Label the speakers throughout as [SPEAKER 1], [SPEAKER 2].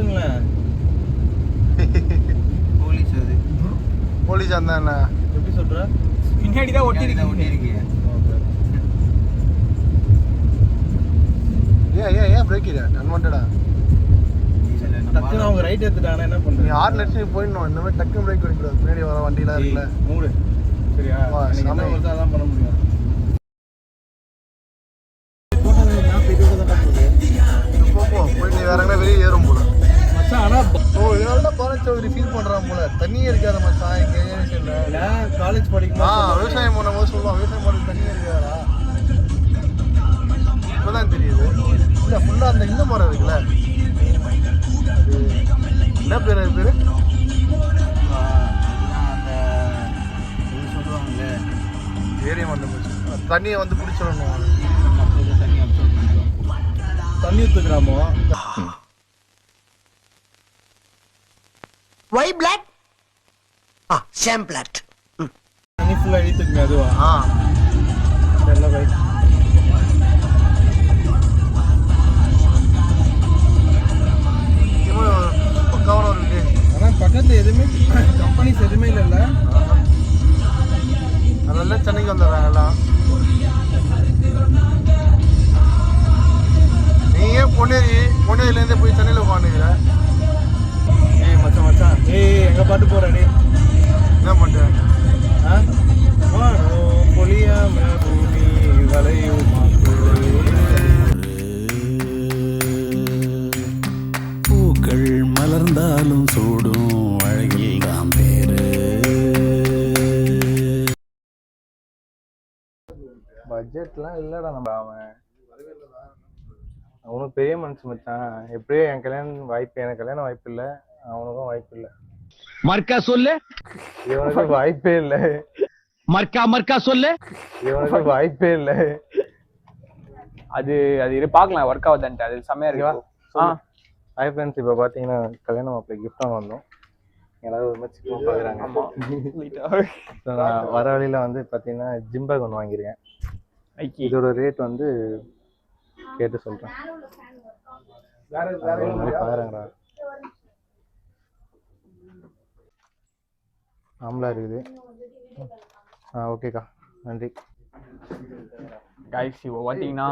[SPEAKER 1] Police அது.
[SPEAKER 2] Police அந்த என்ன?
[SPEAKER 3] எப்படி சொல்ற?
[SPEAKER 4] பின்னாடி தான் ஒட்டி
[SPEAKER 1] பின்னாடி தான் ஒட்டி
[SPEAKER 4] இருக்கு
[SPEAKER 1] இருக்கு
[SPEAKER 2] ஏன் ஏன் ஏன் பிரேக் இது அன்வான்டா
[SPEAKER 1] இதுல நம்ம
[SPEAKER 3] டக்குன்னு அவங்க ரைட் எடுத்துட்டாங்கன்னா என்ன
[SPEAKER 2] நீ
[SPEAKER 3] பண்றது?
[SPEAKER 2] ஆறு லட்சம் போயிடணும். இந்த மாதிரி டக்கு பிரேக் பண்ணிக்கூடாது பின்னாடி வர வண்டிலாம் இருக்குல்ல.
[SPEAKER 3] மூடு. சரியா. கொடுத்தா தான் பண்ண முடியும்.
[SPEAKER 2] சொல்லுவான் விவசாயம் பண்ண தண்ணியே இருக்காதா இப்பதான் தெரியுது. இல்ல ஃபுல்லா அந்த இந்த மரம் இருக்குல்ல. அது என்ன பேர் அது பேரு? ஏரியா மரம் மச்சான். தண்ணியை வந்து பிடிச்சிடணும்.
[SPEAKER 1] தண்ணி அப்சர்வ் பண்ணிடும்
[SPEAKER 3] தண்ணி ஊத்துக்கிறாமோ
[SPEAKER 5] Why black? Ah, sham black.
[SPEAKER 3] தண்ணி ஃபுல்லா இழுத்துக்குமே அதுவா
[SPEAKER 2] ஆ
[SPEAKER 3] தெரியல பை
[SPEAKER 2] இவன் பக்காவான ஒரு வில்லேஜ்
[SPEAKER 3] ஆனா பக்கத்துல எதுவுமே கம்பெனிஸ் எதுவுமே இல்லைல்ல
[SPEAKER 2] அதெல்லாம் சென்னைக்கு வந்துடுறாங்க எல்லாம் நீ ஏன் பொன்னேரி பொன்னேரியிலேருந்தே போய் சென்னையில் உட்காந்துக்கிற
[SPEAKER 3] ஏய் மச்சான் மச்சான் ஏய் எங்க பாட்டு போற நீ
[SPEAKER 2] என்ன பண்ணுறேன்
[SPEAKER 3] ஆ? பொழியாம பூமி வளையுமா
[SPEAKER 6] பூக்கள் மலர்ந்தாலும் சூடும் அழகில் பேரு.
[SPEAKER 7] பட்ஜெட்லாம் இல்லைடா நம்ம அவன். அவனுக்கு பெரிய மனுஷன் மச்சான். எப்படியோ என் கல்யாணம் வாய்ப்பு எனக்கு கல்யாணம் வாய்ப்பு இல்லை. அவனுக்கும் வாய்ப்பு இல்லை.
[SPEAKER 4] மர்க்கா சொல்லு.
[SPEAKER 7] இவனுக்கு வாய்ப்பே இல்லை.
[SPEAKER 4] மர்க்கா மர்க்கா சொல்லு.
[SPEAKER 7] இவனுக்கு வாய்ப்பே இல்லை.
[SPEAKER 4] அது அது இரு பார்க்கலாம். ஒர்க் ஆகுதான்ட்டு அது செம்மையா
[SPEAKER 7] ஓகேவா?
[SPEAKER 4] இருக்கு. ஆ.
[SPEAKER 7] ஹாய் ஃப்ரெண்ட்ஸ் இப்போ பார்த்தீங்கன்னா கல்யாணம் மாப்பிள்ளை கிஃப்டாக வந்தோம். எல்லாரும் ஒரு மாதிரி சிக்கமாக பார்க்குறாங்க நான் வர வழியில் வந்து பார்த்தீங்கன்னா ஜிம் பேக் ஒன்று வாங்கியிருக்கேன் இதோட ரேட் வந்து கேட்டு சொல்கிறேன் பாருங்கடா. ஆம்லா இருக்குது. ஓகேக்கா. நன்றி.
[SPEAKER 4] கைஸ் இப்போ பார்த்தீங்கன்னா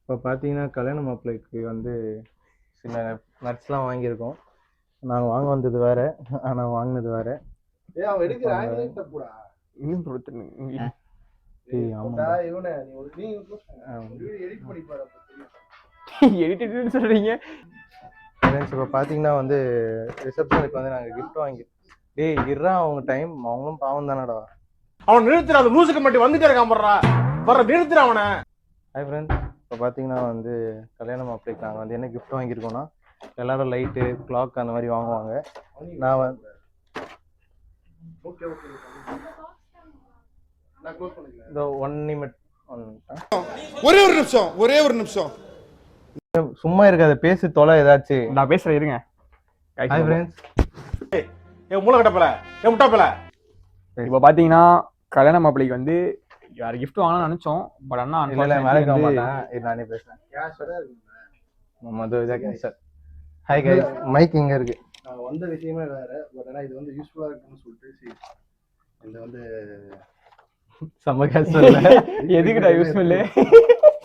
[SPEAKER 7] இப்போ பார்த்தீங்கன்னா கல்யாண மாப்பிள்ளைக்கு வந்து சில நட்ஸ்லாம் வாங்கியிருக்கோம். நாங்கள் வாங்க வந்தது வேற ஆனால் வாங்கினது வேற.
[SPEAKER 2] ஏய் அவன் எடுக்கிற ஆங்கிலே தப்புடா
[SPEAKER 4] இன்னும் ஒருத்தர்
[SPEAKER 7] ஏய் ஆமாம்.
[SPEAKER 2] டா, இவனே நீ ஒரு நீ எடிட் பண்ணி பாரு அப்ப தெரியும்.
[SPEAKER 4] எடிட்டட்னு சொல்றீங்க?
[SPEAKER 7] இப்போ பார்த்தீங்கன்னா வந்து ரிசப்ஷனுக்கு வந்து நாங்கள் gift வாங்கி டேய் இருறா அவங்க டைம் அவங்களும் பாவம் தானடா.
[SPEAKER 2] அவன் நிறுத்துற அந்த லூசுக்கு மட்டும் வந்துட்டே இருக்கான் போடுறா. வர நிறுத்துற அவனை.
[SPEAKER 7] ஹாய் ஃப்ரெண்ட்ஸ் இப்போ பார்த்தீங்கன்னா வந்து கல்யாண மாப்பிள்ளைக்கு நாங்கள் வந்து என்ன gift வாங்கியிருக்கோம்னா எல்லாரும் லைட்டு கிளாக் அந்த மாதிரி வாங்குவாங்க. நான் வந்து
[SPEAKER 2] ஓகே ஓகே நான் க்ளோஸ் பண்ணிக்கிறேன்.
[SPEAKER 7] இந்த ஒன் நிமிட் ஒன்
[SPEAKER 8] ஒரே ஒரு நிமிஷம் ஒரே ஒரு நிமிஷம்.
[SPEAKER 7] சும்மா இருக்காது பேசி தொலை ஏதாச்சும்
[SPEAKER 4] நான் பேசுறேன் இருங்க.
[SPEAKER 7] ஹாய் ஃப்ரெண்ட்ஸ்
[SPEAKER 2] ஏ மூளை கட்டப்பல ஏ முட்டாப்பல
[SPEAKER 4] இப்போ பார்த்தீங்கன்னா கல்யாண மாப்பிள்ளைக்கு வந்து வேற gift வாங்கலாம்னு நினைச்சோம். பட் அண்ணா
[SPEAKER 7] இல்ல மாட்டேன். இது நானே பேசுறேன். மது இதா சார் ஹாய் கைஸ் மைக் இங்க இருக்கு.
[SPEAKER 2] நான் வந்த விஷயமே வேற. பட் ஆனா இது வந்து யூஸ்ஃபுல்லா இருக்குன்னு சொல்லிட்டு சரி. இந்த வந்து
[SPEAKER 7] செம்ம கஷ்டம் இல்ல.
[SPEAKER 4] எதுக்குடா யூஸ்ஃபுல்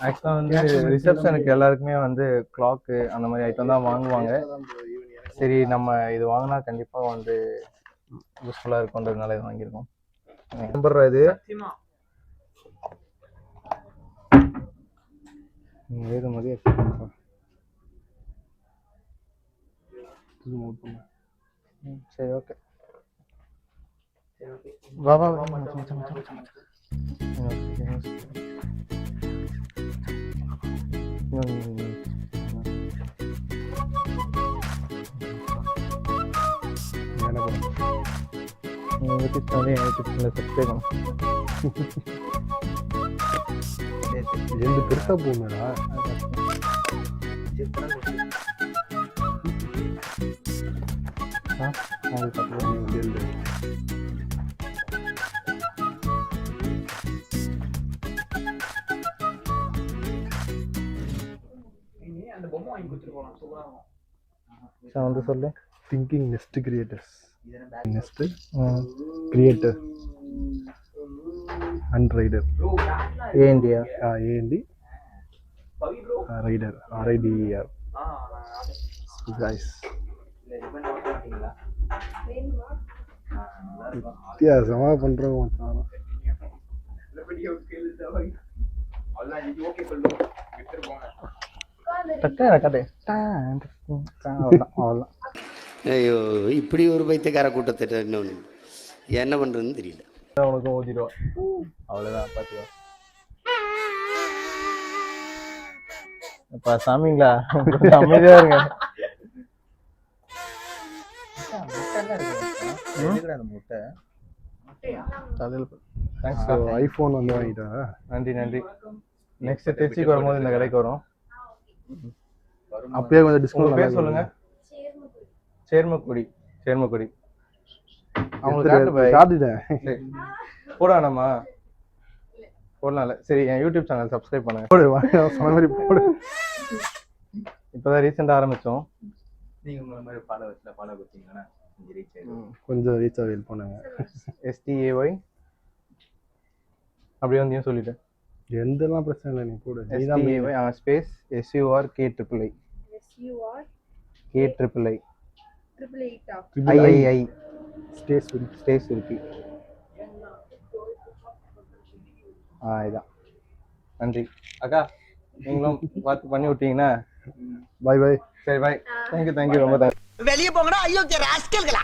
[SPEAKER 7] ஆக்சுவலா வந்து ரிசப்ஷனுக்கு எல்லாருக்குமே வந்து கிளாக்கு அந்த மாதிரி ஐட்டம் தான் வாங்குவாங்க. சரி நம்ம இது வாங்கினா கண்டிப்பா வந்து யூஸ்ஃபுல்லா இருக்கும்ன்றதுனால இது வாங்கியிருக்கோம். நம்பர் இது? வேறு மாதிரி சரி ஓகே வா வா வா. மச்சான், நீங்கள் யூடியூப் சேனல் என் யூடியூப் சேனலை சப்ஸ்கிரைப் பண்ணும் எந்த பெருசாக போகுமேடா அதுக்கப்புறம்
[SPEAKER 4] அந்த பொம்மை வாங்கி கொடுத்துட்டு போகலாம் சூப்பராக இருக்கும்
[SPEAKER 7] சார் வந்து சொல்லு.
[SPEAKER 2] Thinking nest creators creator and rider
[SPEAKER 7] a India
[SPEAKER 2] A N D rider R I D R
[SPEAKER 1] மாட்டீங்களா
[SPEAKER 2] வித்தியாசமாக பண்ணுறோம்
[SPEAKER 7] டக்கு கதை அவ்வளோதான் அவ்வளோதான்
[SPEAKER 5] ஐயோ இப்படி ஒரு பைத்தியக்கார கூட்டத்திட்ட இன்னொன்று என்ன பண்ணுறதுன்னு தெரியல.
[SPEAKER 7] உனக்கும் ஊற்றிடுவோம் அவ்வளோதான் பார்த்துக்கோ அப்பா சாமிங்களா? அமைதியா இருங்க.
[SPEAKER 2] ஐஃபோன் வந்து வாங்கிட்டா?
[SPEAKER 7] நன்றி நன்றி. நெக்ஸ்ட் திருச்சிக்கு வரும்போது இந்த கடைக்கு வரும்.
[SPEAKER 2] அப்பயே கொஞ்சம் டிஸ்கவுண்ட்
[SPEAKER 7] பேர் சொல்லுங்க. சேர்மக்குடி சேர்மக்குடி. அவங்களுக்கு போட வேணாமா போடலாம்ல சரி. என் யூடியூப் சேனல் சப்ஸ்கிரைப் பண்ணுங்க
[SPEAKER 2] போடு சொன்ன மாதிரி போடு.
[SPEAKER 7] இப்போதான் ரீசெண்டாக ஆரம்பித்தோம்
[SPEAKER 1] நீங்கள் உங்களை மாதிரி பாலை வச்சுல பாலை கொடுத்தீங்கன்னா கொஞ்சம் ரீச் ஆயிடும்.
[SPEAKER 2] கொஞ்சம் ரீச் ஆகி போனாங்க.
[SPEAKER 7] எஸ்டிஏஒய் அப்படியே வந்து சொல்லிட்டேன்.
[SPEAKER 2] எந்தெல்லாம் பிரச்சனை இல்லை நீ போடு.
[SPEAKER 7] S T A Y space S U R K triple I
[SPEAKER 9] S U R
[SPEAKER 7] K triple I
[SPEAKER 9] triple எயிட்டா
[SPEAKER 7] I I I stays இருக்கு ஆ இதான். நன்றி. அக்கா நீங்களும் பார்த்து பண்ணி விட்டீங்கன்னா.
[SPEAKER 2] பை பை
[SPEAKER 7] சரி bye thank you thank you ரொம்ப தேங்க்ஸ்
[SPEAKER 5] வெளியே போங்கடா ஐயோ ராஸ்கல்களா?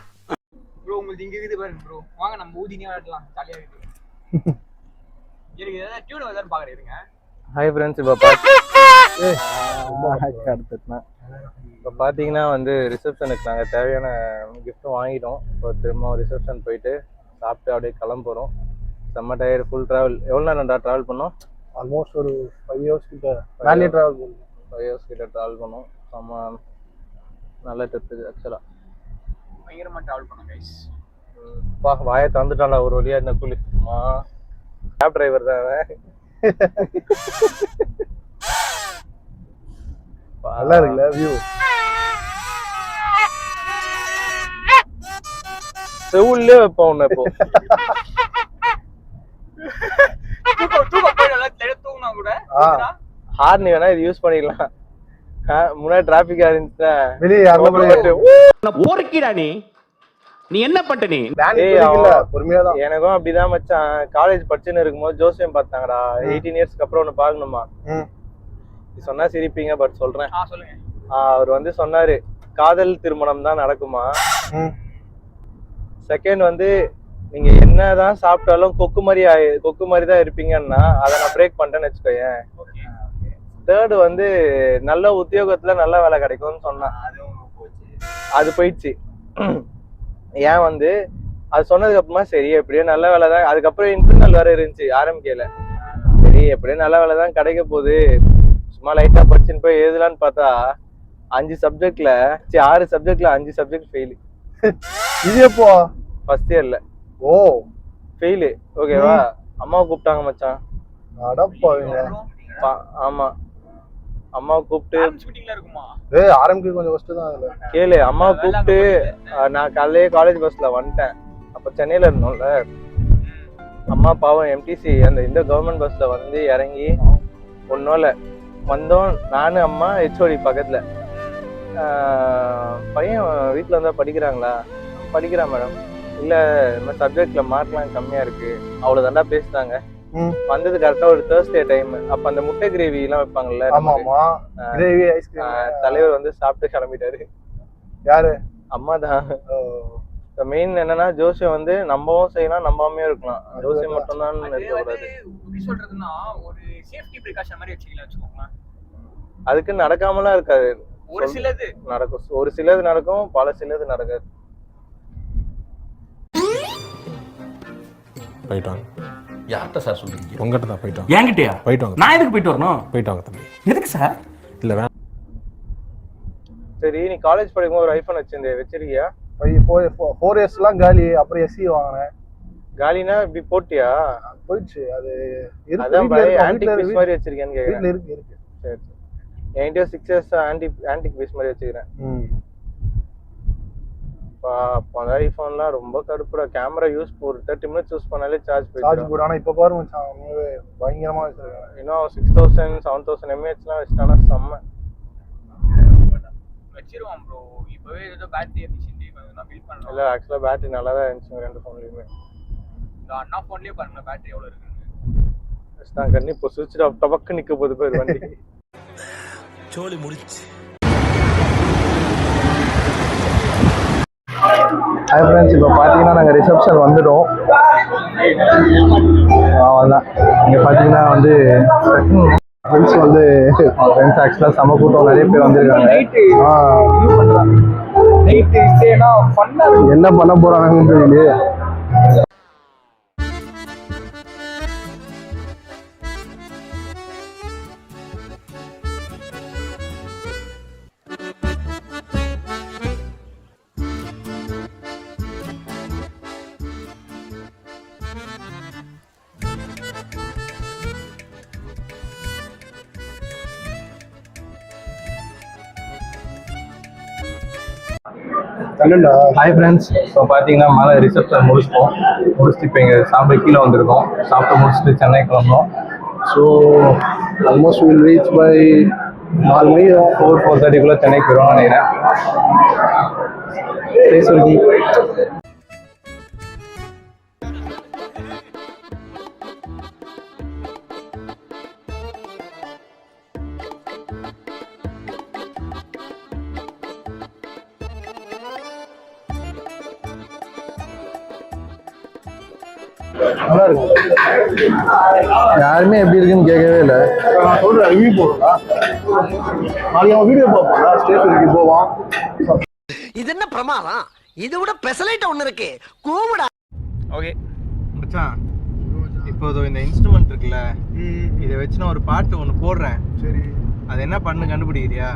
[SPEAKER 4] ப்ரோ உங்களுக்கு இங்க இருக்குது பாருங்க ப்ரோ வாங்க நம்ம ஊதினே விளாடலாம் ஜாலியாக இருக்குது. எனக்கு ஏதாவது டியூன் ஏதாவது பார்க்குறேன் இருங்க.
[SPEAKER 7] ஹாய் ஃப்ரெண்ட்ஸ் இப்போ பார்த்து அடுத்துனா இப்போ பார்த்தீங்கன்னா வந்து ரிசப்ஷனுக்கு நாங்கள் தேவையான கிஃப்ட்டும் வாங்கிட்டோம். இப்போ திரும்ப ரிசப்ஷன் போயிட்டு சாப்பிட்டு அப்படியே கிளம்புறோம். செம்ம டயர் ஃபுல் ட்ராவல் எவ்வளோ நேரம்டா ட்ராவல் பண்ணோம்?
[SPEAKER 2] ஆல்மோஸ்ட் ஒரு ஃபைவ் ஹவர்ஸ் கிட்ட. வேலையே ட்ராவல் பண்ணும்.
[SPEAKER 7] ஃபைவ் ஹவர்ஸ் கிட்ட ட்ராவல் பண்ணோம். செம்ம நல்ல ட்ரிப் இது ஆக்சுவலாக
[SPEAKER 4] பயங்கரமாக ட்ராவல் பண்ணோம் கைஸ்
[SPEAKER 7] பா வாயை தந்துட்டான்டா ஒரு வழியா இந்த கூலி அம்மா கேப் டிரைவர் தான்.
[SPEAKER 2] நல்லா இருக்குல்ல வியூ
[SPEAKER 7] செவுல்லே வைப்போம் உன்னை இப்போ. ஹார்ன் வேணா இது யூஸ் பண்ணிக்கலாம். முன்னாடி டிராபிக்கா இருந்துச்சுன்னா
[SPEAKER 2] வெளியே யாருமே
[SPEAKER 5] ஓரக்கிடா நீ. நீ என்ன பண்ண நீ?
[SPEAKER 7] எனக்கும் அப்படிதான் மச்சான். காலேஜ் படிச்சுன்னு இருக்கும்போது ஜோசியம் பார்த்தாங்கடா. எயிட்டீன் இயர்ஸ்க்கு அப்புறம் ஒன்று பார்க்கணுமா?
[SPEAKER 2] ம்.
[SPEAKER 7] நீ சொன்னா சிரிப்பீங்க பட் சொல்றேன். அவர் வந்து சொன்னாரு காதல் திருமணம் தான் நடக்குமா?
[SPEAKER 2] ம்.
[SPEAKER 7] செகண்ட் வந்து நீங்க என்னதான் சாப்பிட்டாலும் கொக்கு மாதிரி கொக்கு மாதிரி தான் இருப்பீங்கன்னா அதை நான் பிரேக் பண்ணிட்டேன்னு வச்சுக்கோயேன். தேர்டு வந்து நல்ல உத்தியோகத்துல நல்ல வேலை கிடைக்கும்னு சொன்னான்.
[SPEAKER 1] அதுவும் போச்சு.
[SPEAKER 7] அது போயிடுச்சு. ஏன் வந்து அது சொன்னதுக்கு அப்புறமா சரி எப்படியோ நல்ல வேலை தான் அதுக்கப்புறம் இன்டர்னல் வேற இருந்துச்சு ஆரம்பிக்கல. சரி எப்படியோ நல்ல வேலை தான் கிடைக்க போகுது. சும்மா லைட்டா படிச்சுன்னு போய் எழுதலான்னு பார்த்தா அஞ்சு சப்ஜெக்ட்ல சரி ஆறு சப்ஜெக்ட்ல அஞ்சு சப்ஜெக்ட் ஃபெயில்
[SPEAKER 2] இது எப்போ?
[SPEAKER 7] ஃபர்ஸ்ட் இயர்ல
[SPEAKER 2] ஓ.
[SPEAKER 7] ஃபெயிலு ஓகேவா அம்மாவை கூப்பிட்டாங்க மச்சான்.
[SPEAKER 2] அடப்பாவீங்க.
[SPEAKER 7] ஆமா. அம்மாவை கூப்பிட்டு
[SPEAKER 4] மீட்டிங்ல இருக்குமா?
[SPEAKER 2] ஏய் ஆரம்பிக்க கொஞ்சம் கஷ்டம் தான் அதுல.
[SPEAKER 7] கேளு அம்மாவை கூப்பிட்டு நான் காலையிலே காலேஜ் பஸ்ல வந்துட்டேன். அப்ப சென்னையில இருந்தோம்ல. அம்மா பாவம் எம்டிசி அந்த இந்த கவர்மெண்ட் பஸ்ல வந்து இறங்கி இல்லை. வந்தோம். நானு அம்மா ஹெச்ஓடி பக்கத்துல. ஆஹ், பையன் வீட்டில் வந்தா படிக்கிறாங்களா? படிக்கிறான் மேடம். இல்ல இந்த சப்ஜெக்ட்ல மார்க்லாம் கம்மியா இருக்கு. அவ்வளவுதான்டா பேசினாங்க. வந்தது கரெக்டா ஒரு தேர்ஸ்டே டைம் அப்ப அந்த முட்டை கிரேவி எல்லாம் வைப்பாங்கல்ல
[SPEAKER 2] ஆமா
[SPEAKER 7] நமக்கு.
[SPEAKER 2] ஆமா
[SPEAKER 7] ஆ.
[SPEAKER 2] கிரேவி ஐஸ்கிரீம்
[SPEAKER 7] தலைவர் வந்து சாப்பிட்டு கிளம்பிட்டாரு.
[SPEAKER 2] யாரு?
[SPEAKER 7] அம்மா தான். மெயின் என்னன்னா ஜோசியம் வந்து நம்பவும் செய்யலாம் நம்பாமையும் இருக்கலாம். ஜோசியம் மட்டும் தான் இருக்கக்கூடாது
[SPEAKER 4] சொல்றதுன்னா ஒரு சேஃப்டி ப்ரிகாஷன் மாதிரி வச்சுக்கலாம் வச்சுக்கோங்களேன்.
[SPEAKER 7] அதுக்கு நடக்காமலாம் இருக்காது.
[SPEAKER 4] ஒரு சிலது.
[SPEAKER 7] நடக்கும். ஒரு சிலது நடக்கும் பல சிலது நடக்காது.
[SPEAKER 10] போயிட்டு வாங்க
[SPEAKER 3] யார்கிட்ட சார் சொல்றீங்க?
[SPEAKER 10] உங்ககிட்ட தான் போயிட்டு வாங்க.
[SPEAKER 3] என்கிட்டயா?
[SPEAKER 10] போயிட்டு வாங்க
[SPEAKER 3] நான் எதுக்கு போயிட்டு வரணும்?
[SPEAKER 10] போயிட்டு வாங்க தம்பி.
[SPEAKER 3] எதுக்கு சார்
[SPEAKER 10] இல்லை வேணாம்.
[SPEAKER 7] சரி நீ காலேஜ் படிக்கும்போது ஒரு ஐபோன் வச்சிருந்தே வச்சிருக்கியா?
[SPEAKER 2] ஃபோர் ஃபோர் இயர்ஸ்லாம் காலி அப்புறம் எஸ்சி வாங்கினேன்.
[SPEAKER 7] காலினா இப்படி போட்டியா?
[SPEAKER 2] போயிடுச்சு அது இருக்கு
[SPEAKER 7] அதான் ஆன்டிக் பீஸ் மாதிரி வச்சிருக்கேன்னு கேக்குறேன்.
[SPEAKER 2] வீட்ல இருக்கு இருக்கு.
[SPEAKER 7] சரி. என்கிட்ட six years anti antique piece மாதிரி வச்சுக்கிறேன்.
[SPEAKER 2] ம்.
[SPEAKER 7] இப்போ அப்போ அந்த ஐஃபோன்லாம் ரொம்ப கடுப்புடா. கேமரா யூஸ் ஒரு தேர்ட்டி மினிட்ஸ் யூஸ் பண்ணாலே சார்ஜ்
[SPEAKER 2] சார்ஜ்
[SPEAKER 7] போயிடும்.
[SPEAKER 2] போடு ஆனால் இப்போ பாரு மச்சான் உண்மையாவே பயங்கரமா வச்சிருக்காங்க.
[SPEAKER 7] இன்னும் சிக்ஸ் தௌசண்ட் செவன் தௌசண்ட் எம்ஏஹெச்லாம் வச்சுட்டானா செம்ம.
[SPEAKER 4] வச்சிருவான் ப்ரோ இப்பவே ஏதோ பேட்டரி எஃபிஷியன்சி கொஞ்சம் நான் ஃபீல்
[SPEAKER 7] இல்லை ஆக்சுவலாக பேட்டரி நல்லா தான் இருந்துச்சு ரெண்டு ஃபோன்லையுமே
[SPEAKER 4] இந்த அண்ணா ஃபோன்லயே பாருங்க பேட்டரி எவ்வளவு இருக்குன்னு.
[SPEAKER 7] நான் கண்ணி இப்போ சுவிட்ச் ஆஃப் டபக்கு நிற்க போகுது பேர் வண்டி.
[SPEAKER 6] சோலி முடிச்சு.
[SPEAKER 7] ஹாய் ஃப்ரெண்ட்ஸ் இப்போ பார்த்தீங்கன்னா நாங்கள் ரிசப்ஷன் வந்துட்டோம் அவ்வளோதான் இங்கே பார்த்தீங்கன்னா வந்து ஃப்ரெண்ட்ஸ் வந்து ஃப்ரெண்ட்ஸ் ஆக்சுவலாக செம கூட்டம் நிறைய பேர் வந்திருக்காங்க ஆ என்ன பண்ண போகிறாங்கன்னு தெரியல
[SPEAKER 2] என்னண்டா
[SPEAKER 7] ஹாய் ஃப்ரெண்ட்ஸ் இப்போ பார்த்தீங்கன்னா மேலே ரிசப்ஷன் முடிச்சிட்டோம். முடிச்சுட்டு இப்போ இங்கே சாப்பிட கீழே வந்திருக்கோம். சாப்பிட்டு முடிச்சுட்டு சென்னை கிளம்புறோம்
[SPEAKER 2] so almost will reach by நாலு மணி
[SPEAKER 7] ஃபோர் ஃபோர் தேர்ட்டிக்குள்ளே சென்னை போயிடுவோம் நினைக்கிறேன்.
[SPEAKER 2] Stay
[SPEAKER 7] நல்லா இருக்கும் யாருமே எப்படி இருக்குன்னு கேட்கவே இல்லை.
[SPEAKER 2] நான் சொல்கிறேன் ரிவ்யூ போடுறா. நாளைக்கு அவன் வீடியோ பார்ப்பான்டா. ஸ்டேஷனுக்கு போவான்.
[SPEAKER 5] இது என்ன பிரமாதம்? இது விட பெசலைட் ஒண்ணு இருக்கு. கூவுடா
[SPEAKER 7] ஓகே மச்சான். இப்போ இந்த இன்ஸ்ட்ருமெண்ட் இருக்குல்ல இதை வச்சு நான் ஒரு பாட்டு ஒன்று போடுறேன்.
[SPEAKER 2] சரி.
[SPEAKER 7] அது என்ன பண்ணு கண்டுபிடிக்கிறியா?